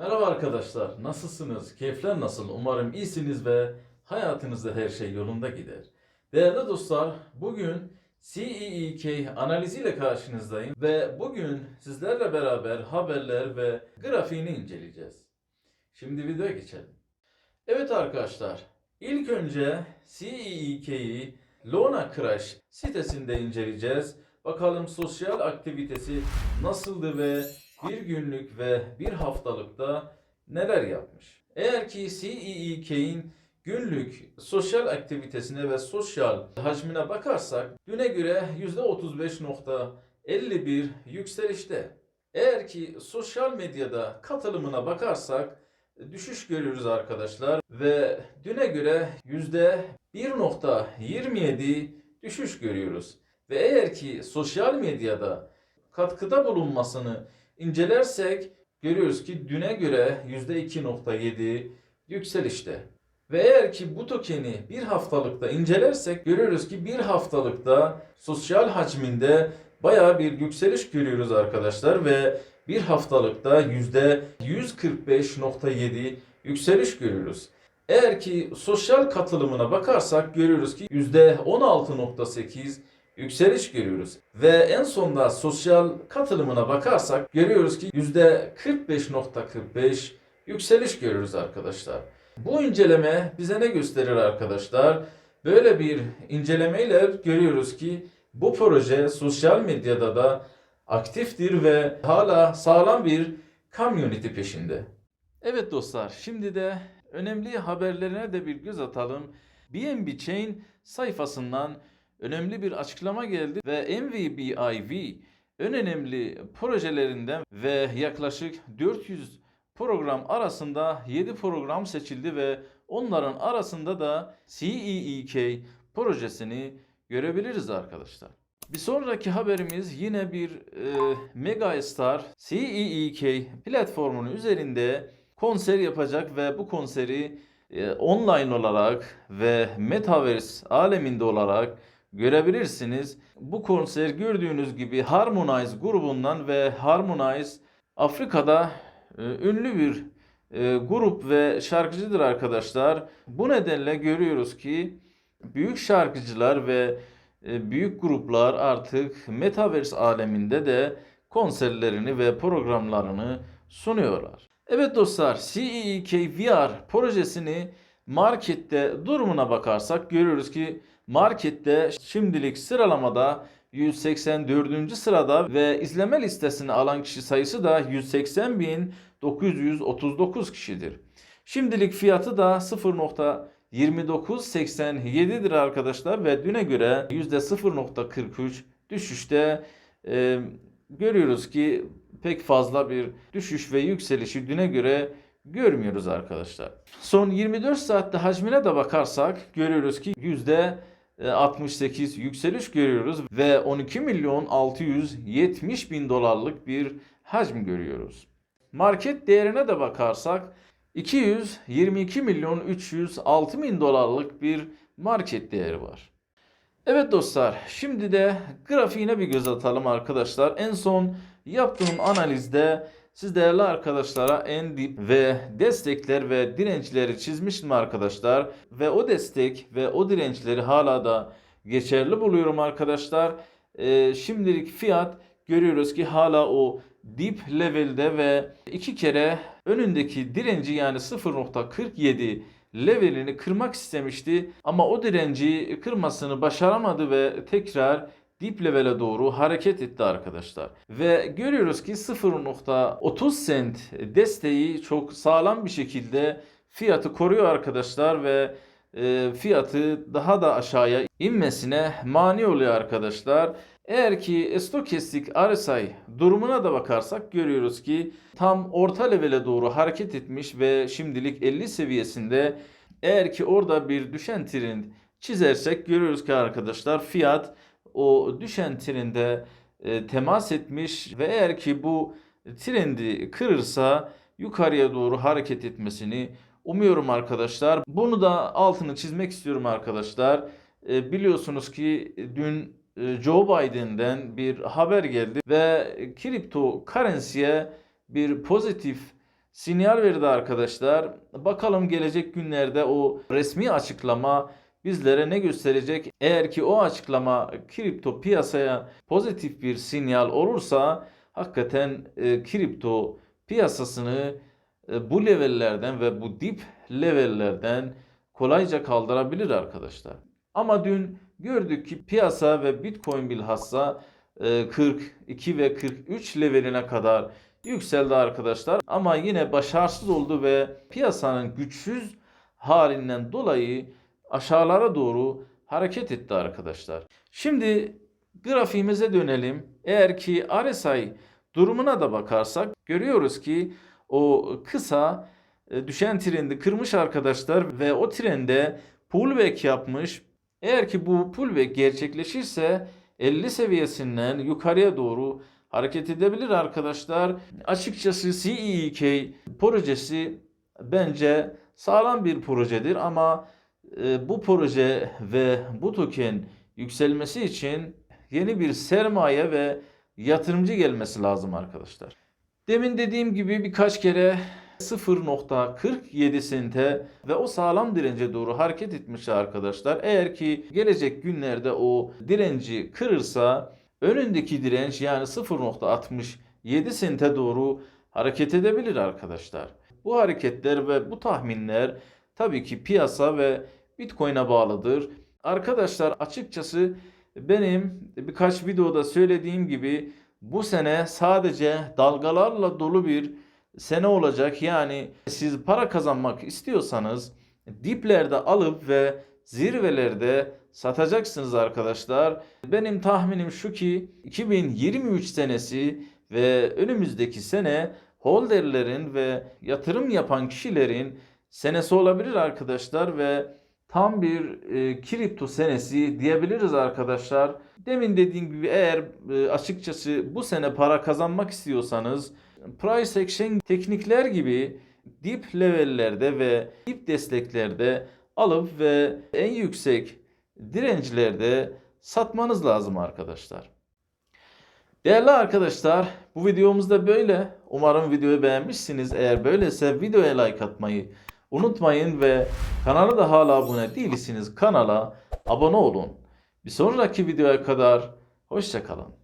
Merhaba arkadaşlar, nasılsınız? Keyifler nasıl? Umarım iyisiniz ve hayatınızda her şey yolunda gider. Değerli dostlar, bugün CEEK analiziyle karşınızdayım ve bugün sizlerle beraber haberler ve grafiğini inceleyeceğiz. Şimdi videoya geçelim. Evet arkadaşlar, ilk önce CEEK'yi Lona Crash sitesinde inceleyeceğiz. Bakalım sosyal aktivitesi nasıldı ve bir günlük ve bir haftalıkta neler yapmış? Eğer ki CEEK'in günlük sosyal aktivitesine ve sosyal hacmine bakarsak düne göre %35.51 yükselişte. Eğer ki sosyal medyada katılımına bakarsak düşüş görüyoruz arkadaşlar ve düne göre %1.27 düşüş görüyoruz. Ve eğer ki sosyal medyada katkıda bulunmasını incelersek görüyoruz ki düne göre %2.7 yükselişte. Ve eğer ki bu tokeni bir haftalıkta incelersek görüyoruz ki bir haftalıkta sosyal hacminde bayağı bir yükseliş görüyoruz arkadaşlar ve bir haftalıkta %145.7 yükseliş görüyoruz. Eğer ki sosyal katılımına bakarsak görüyoruz ki %16.8 yükseliş görüyoruz. Ve en sonda sosyal katılımına bakarsak görüyoruz ki %45.45 yükseliş görüyoruz arkadaşlar. Bu inceleme bize ne gösterir arkadaşlar? Böyle bir incelemeyle görüyoruz ki bu proje sosyal medyada da aktiftir ve hala sağlam bir community peşinde. Evet dostlar, şimdi de önemli haberlerine de bir göz atalım. BNB Chain sayfasından önemli bir açıklama geldi ve MVBIV en önemli projelerinden ve yaklaşık 400 program arasında 7 program seçildi ve onların arasında da CEEK projesini görebiliriz arkadaşlar. Bir sonraki haberimiz yine bir e, Megastar CEEK platformunun üzerinde konser yapacak ve bu konseri e, online olarak ve Metaverse aleminde olarak görebilirsiniz. Bu konser gördüğünüz gibi Harmonize grubundan ve Harmonize Afrika'da e, ünlü bir e, grup ve şarkıcıdır arkadaşlar. Bu nedenle görüyoruz ki büyük şarkıcılar ve e, büyük gruplar artık Metaverse aleminde de konserlerini ve programlarını sunuyorlar. Evet dostlar, CEEK VR projesini markette durumuna bakarsak görüyoruz ki markette şimdilik sıralamada 184. sırada ve izleme listesini alan kişi sayısı da 180.939 kişidir. Şimdilik fiyatı da 0.2987'dir arkadaşlar ve düne göre %0.43 düşüşte e, görüyoruz ki pek fazla bir düşüş ve yükselişi düne göre görmüyoruz arkadaşlar. Son 24 saatte hacmine de bakarsak görüyoruz ki yüzde 68 yükseliş görüyoruz ve 12 milyon 670 bin dolarlık bir hacim görüyoruz. Market değerine de bakarsak 222 milyon 306 bin dolarlık bir market değeri var. Evet dostlar şimdi de grafiğine bir göz atalım arkadaşlar. En son yaptığım analizde siz değerli arkadaşlara en dip ve destekler ve dirençleri çizmiştim arkadaşlar. Ve o destek ve o dirençleri hala da geçerli buluyorum arkadaşlar. Ee, şimdilik fiyat görüyoruz ki hala o dip levelde ve iki kere önündeki direnci yani 0.47 levelini kırmak istemişti. Ama o direnci kırmasını başaramadı ve tekrar dip levele doğru hareket etti arkadaşlar. Ve görüyoruz ki 0.30 cent desteği çok sağlam bir şekilde fiyatı koruyor arkadaşlar ve e, fiyatı daha da aşağıya inmesine mani oluyor arkadaşlar. Eğer ki stokastik RSI durumuna da bakarsak görüyoruz ki tam orta levele doğru hareket etmiş ve şimdilik 50 seviyesinde. Eğer ki orada bir düşen trend çizersek görüyoruz ki arkadaşlar fiyat o düşen trende e, temas etmiş ve eğer ki bu trendi kırırsa yukarıya doğru hareket etmesini umuyorum arkadaşlar. Bunu da altını çizmek istiyorum arkadaşlar. E, biliyorsunuz ki dün e, Joe Biden'den bir haber geldi ve kripto currency'ye bir pozitif sinyal verdi arkadaşlar. Bakalım gelecek günlerde o resmi açıklama bizlere ne gösterecek? Eğer ki o açıklama kripto piyasaya pozitif bir sinyal olursa hakikaten e, kripto piyasasını e, bu levellerden ve bu dip levellerden kolayca kaldırabilir arkadaşlar. Ama dün gördük ki piyasa ve Bitcoin bilhassa e, 42 ve 43 leveline kadar yükseldi arkadaşlar. Ama yine başarısız oldu ve piyasanın güçsüz halinden dolayı aşağılara doğru hareket etti arkadaşlar. Şimdi grafiğimize dönelim. Eğer ki RSI durumuna da bakarsak görüyoruz ki o kısa e, düşen trendi kırmış arkadaşlar ve o trende pullback yapmış. Eğer ki bu pullback gerçekleşirse 50 seviyesinden yukarıya doğru hareket edebilir arkadaşlar. Açıkçası CEK projesi bence sağlam bir projedir ama e, bu proje ve bu token yükselmesi için yeni bir sermaye ve yatırımcı gelmesi lazım arkadaşlar. Demin dediğim gibi birkaç kere 0.47 sente ve o sağlam dirence doğru hareket etmiş arkadaşlar. Eğer ki gelecek günlerde o direnci kırırsa önündeki direnç yani 0.67 sente doğru hareket edebilir arkadaşlar. Bu hareketler ve bu tahminler tabii ki piyasa ve Bitcoin'e bağlıdır. Arkadaşlar açıkçası benim birkaç videoda söylediğim gibi bu sene sadece dalgalarla dolu bir sene olacak. Yani siz para kazanmak istiyorsanız diplerde alıp ve zirvelerde satacaksınız arkadaşlar. Benim tahminim şu ki 2023 senesi ve önümüzdeki sene holderlerin ve yatırım yapan kişilerin senesi olabilir arkadaşlar ve tam bir e, kripto senesi diyebiliriz arkadaşlar. Demin dediğim gibi eğer e, açıkçası bu sene para kazanmak istiyorsanız price action teknikler gibi dip levellerde ve dip desteklerde alıp ve en yüksek direncilerde satmanız lazım arkadaşlar. Değerli arkadaşlar bu videomuz da böyle. Umarım videoyu beğenmişsiniz. Eğer böylese videoya like atmayı unutmayın ve kanala da hala abone değilsiniz kanala abone olun. Bir sonraki videoya kadar hoşçakalın.